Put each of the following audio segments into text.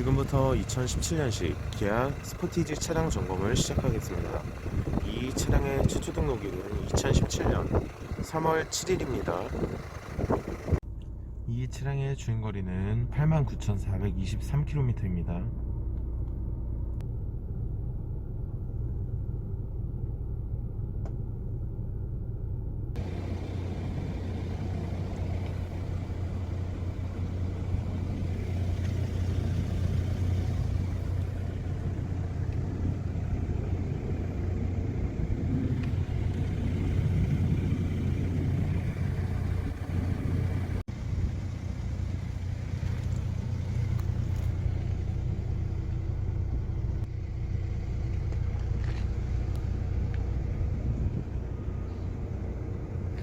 지금부터 2017년식 기아 스포티지 차량 점검을 시작하겠습니다. 이 차량의 최초 등록일은 2017년 3월 7일입니다. 이 차량의 주행거리는 89,423km입니다.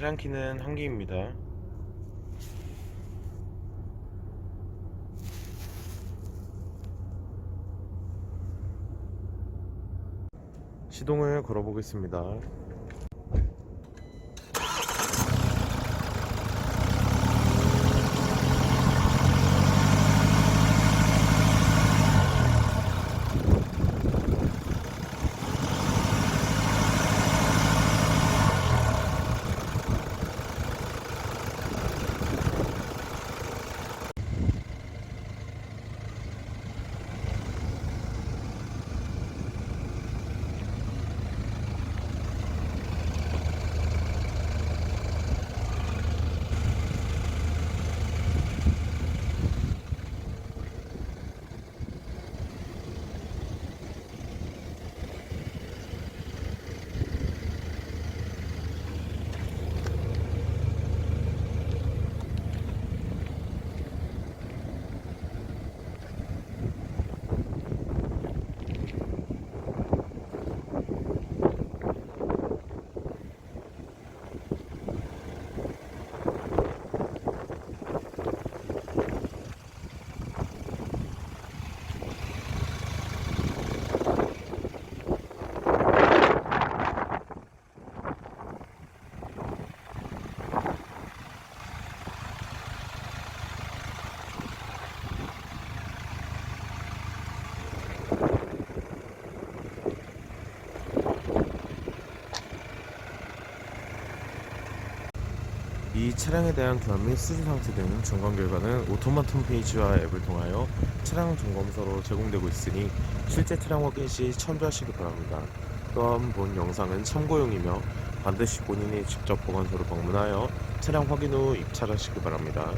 차량 키는 한 개입니다. 시동을 걸어 보겠습니다. 이 차량에 대한 교환 및 수리 상태 등 점검 결과는 오토마트 홈페이지와 앱을 통하여 차량 점검서로 제공되고 있으니 실제 차량 확인 시 첨부하시기 바랍니다. 또한 본 영상은 참고용이며 반드시 본인이 직접 보관소를 방문하여 차량 확인 후 입찰하시기 바랍니다.